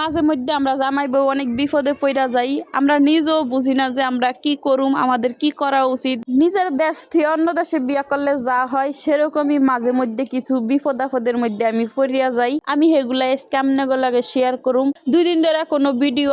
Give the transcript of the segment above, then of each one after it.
মাঝে মধ্যে আমরা জামাই বউ অনেক বিপদে পড়া যাই। আমরা নিজেও বুঝি না যে আমরা কি করুম, আমাদের কি করা উচিত। নিজের দেশ থেকে অন্য দেশে বিয়া করলে যা হয়, সেরকমই মাঝে মধ্যে কিছু বিপদ আপদের মধ্যে আমি পড়িয়া যাই। আমি সেগুলা কেমনে লাগে শেয়ার করুম। দুই দিন ধরে কোনো ভিডিও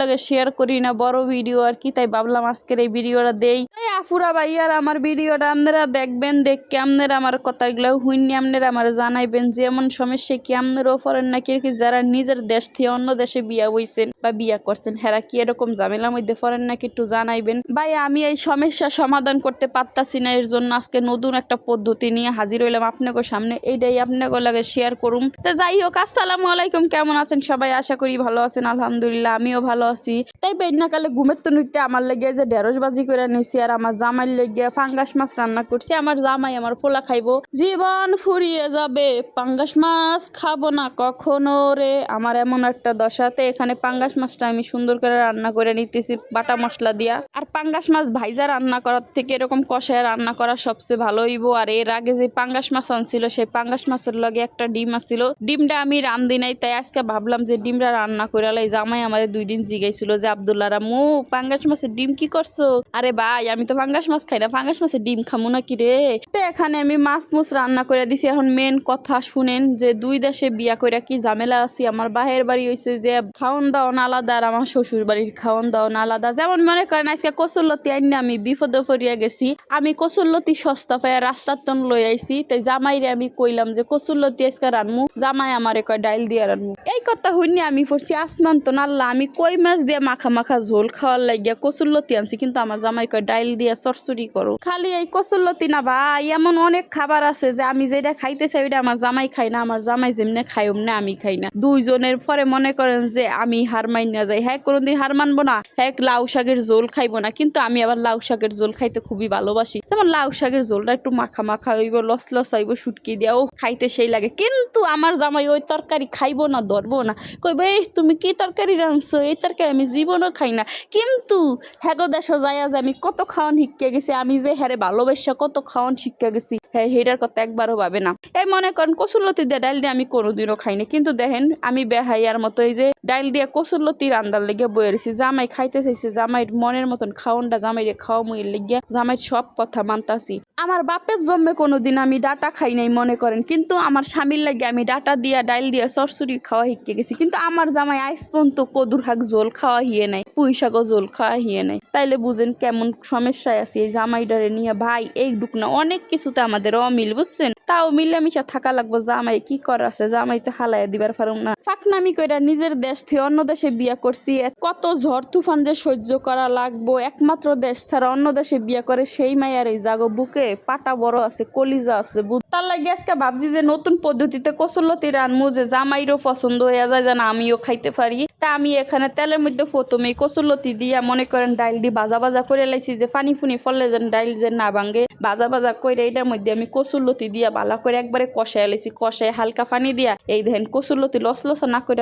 লাগে শেয়ার করি না, বড় ভিডিও আর কি, তাই ভাবলাম আজকের এই ভিডিওটা দেই। তাই আফুরা ভাইয়ার আমার ভিডিওটা আপনারা দেখবেন, দেখকে আপনারা আমার কথাগুলো হুইনি আপনারা আমার জানাইবেন যে এমন সমস্যা কি আপনারাও পড়েন নাকি যারা নিজের দেশ থেকে অন্য দেশে বিয়া হইছেন বা বিয়া করছেন, হেরা কি এরকম ঝামেলার মধ্যে পড়েন নাকি একটু জানাইবেন? ভাই, আমি এই সমস্যা সমাধান করতে পারতাছি না, এর জন্য আজকে নতুন একটা পদ্ধতি নিয়ে হাজির হইলাম আপনাকে সামনে, এইটাই আপনাকে লাগে শেয়ার করুম। তো যাই হোক, আসসালামু আলাইকুম, কেমন আছেন সবাই? আশা করি ভালো আছেন, আলহামদুলিল্লাহ, আমিও ভালো আছি। তাই বেদনাকালে ঘুমের তো নুটটা আমার লেগে যে ঢেঁড়স বাজি করে নিছি আর আমার জামাই লেগে পাঙ্গাস মাছ রান্না করছি, আমার জামাই আমার পোলা খাইবো। জীবন ফুরিয়ে যাবে, পাঙ্গাস মাছ খাব না কখনো রে, আমার এমন একটা দশাতে এখানে পাঙ্গাস মাছটা আমি সুন্দর করে রান্না করে নিতেছি, বাটা মশলা দিয়া। আর পাঙ্গাস মাছ ভাইজা রান্না করার থেকে এরকম কষায় রান্না করা সবচেয়ে ভালো হইব। আর এর আগে যে পাঙ্গাস মাছ আনছিল, সেই পাঙ্গাস মাছের লগে একটা ডিম আসছিল ডিমটা আমি রান্ধি নাই, তাই আজকে ভাবলাম যে ডিমটা রান্না করে লাই জামাই আমাদের দুই দিন জিগাইছিল যে, আবদুল্লাহ রামু পাঙ্গাস মাছের ডিম কি করছ? আরে ভাই, আমি তো পাঙ্গাস মাছ খাই না, পাঙ্গাস মাছের ডিম খামু না কি রে? তো এখানে আমি মাছ মুছ রান্না করে দিছি। এখন মেন কথা শুনেন যে, দুই দেশে বিয়া কইরা কি ঝামেলা আছি? আমার বাহের বাড়ি হইছে যে খাওন দাওন আলাদা আর আমার শ্বশুর বাড়ির খাওন দাওন আলাদা। যেমন মনে করেন আজকে কসুল্লতি আইন আমি বিপদে পড়িয়া গেছি। আমি কসুল্লতি সস্তা পাইয়া রাস্তার তন লই আইছি। তাই জামাইরে আমি কইলাম যে কসুল্লতি আজকে রানমু। জামাই আমারে কয়, ডাইল দিয়ে রানমু। এই কথা হইনি আমি পড়ছি আসমান তো নাল্লা আমি কই মাছ দিয়ে মাখা মাখা ঝোল খাওয়ার লাগিয়া কসুল্লতি আনছি, কিন্তু আমার জামাই কয়, ডাইল দিয়ে চরচুরি করো। খালি এই কসুল্লতি না ভাই, এমন অনেক খাবার আছে যে, আমি যেটা খাইতে চাই আমার জামাই খাই না। আমার জামাই যেমনে খাই না, আমি খাই না। দুইজনের পরে মনে করেন যে আমি হার মাইন না যাই। হ্যাঁ কোনোদিন হার মানবো না। হ্যাঁ লাউ শাকের ঝোল খাইবো না। কিন্তু আমি আবার লাউ শাকের ঝোল খাইতে খুবই ভালোবাসি। যেমন লাউ শাকের ঝোলটা একটু মাখা মাখা হইব, লস লস হইব, শুটকি দিয়াও খাইতে সেই লাগে। কিন্তু আমার জামাই ওই তরকারি খাইবো না, ধরবো না। কইবে, এই, তুমি কি তরকারি রাঁধছো? এই তরকারি আমি জীবনও খাই না। কিন্তু হ্যাগো দেশ যাইয়া যে আমি কত খাওয়ান শিক্ষা গেছি। আমি যে হ্যারে ভালোবাসা, কত খাওয়ান শিক্ষা গেছি। হ্যাঁ হেটার কথা একবারও ভাবে না। এই মনে করেন কসুরলতি দিয়ে ডাইল দিয়ে আমি কোনোদিনও খাই না কিন্তু দেখেন, আমি বেহাইয়ার মতো এই যে ডাইল দিয়ে কসুরলতি রান্দার লেগে বয়ে রয়েছি জামাই খাইতে চাইছে, জামাইয়ের মনের মতন খাওনটা জামাইরে খাওয়া মুইয়ের লেগে জামাইয়ের সব কথা মানতাছি। আমার বাপের জন্মে কোনোদিন আমি ডাটা খাই নাই মনে করেন, কিন্তু আমার স্বামীর লাগে আমি ডাটা দিয়া, ডাইল দিয়া সরসরি খাওয়া শিখে গেছি। কিন্তু আমার জামাই আইস পর্যন্ত কদুর হাক জোল খাওয়া হিয়ে নাই, পুঁই শাকও জোল খাওয়া হিয়ে নাই। তাইলে বুঝেন কেমন সমস্যায় আছি এই জামাইডারে নিয়ে। ভাই, এই দুক না অনেক কিছুতে আমাদের অমিল, বুঝছেন? তাও মিলামিশা থাকা লাগবো, জামাই কি করার আছে? জামাই তো হালাইয়া দিবার পারুম না। ফাকনামি কইরা নিজের দেশ থেকে অন্য দেশে বিয়া করছি। কত ঝড় তুফান যে সহ্য করা লাগবো। একমাত্র দেশ ছাড়া অন্য দেশে বিয়া করে সেই মাইয়ার এই জাগো বুকে পাটা বড় আছে, কলিজা আছে তার লাগে আজকে ভাবছি যে নতুন পদ্ধতিতে কসুল্লতি রানমু যে জামাইরও পছন্দ হয়ে যায় যেন আমিও খাইতে পারি। তা আমি এখানে তেলের মধ্যে প্রথমে কসুল্লতি দিয়া মনে করেন ডাইল দি ভাজা ভাজা করে লাইছি যে ফানি ফুনি ফললে যেন ডাইল যে না ভাঙে। ভাজা ভাজা করে এটার মধ্যে আমি কসুল্লতি দিয়া ভালো করে একবারে কষায় লাইছি। কষায় হালকা পানি দিয়া এই দেখেন কসুল্লতি লস লস না করে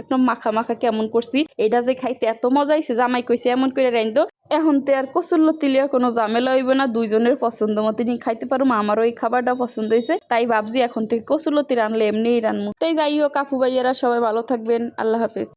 একদম মাখা মাখা কেমন করছি। এটা যে খাইতে এত মজা হয়েছে জামাই কইছে এমন করে রাইন তো এখন তো আর কসুল্লতি লিয়া কোনো ঝামেলা হইবে না, দুইজনের পছন্দ মতনই খাইতে পারব আমারও এই খাবারটা পছন্দ হয়েছে তাই ভাবছি এখন থেকে কসুল্লতি রানলে এমনিই রানমু। তাই যাই হোক কাপু ভাইয়েরা সবাই ভালো থাকবেন, আল্লাহ হাফেজ।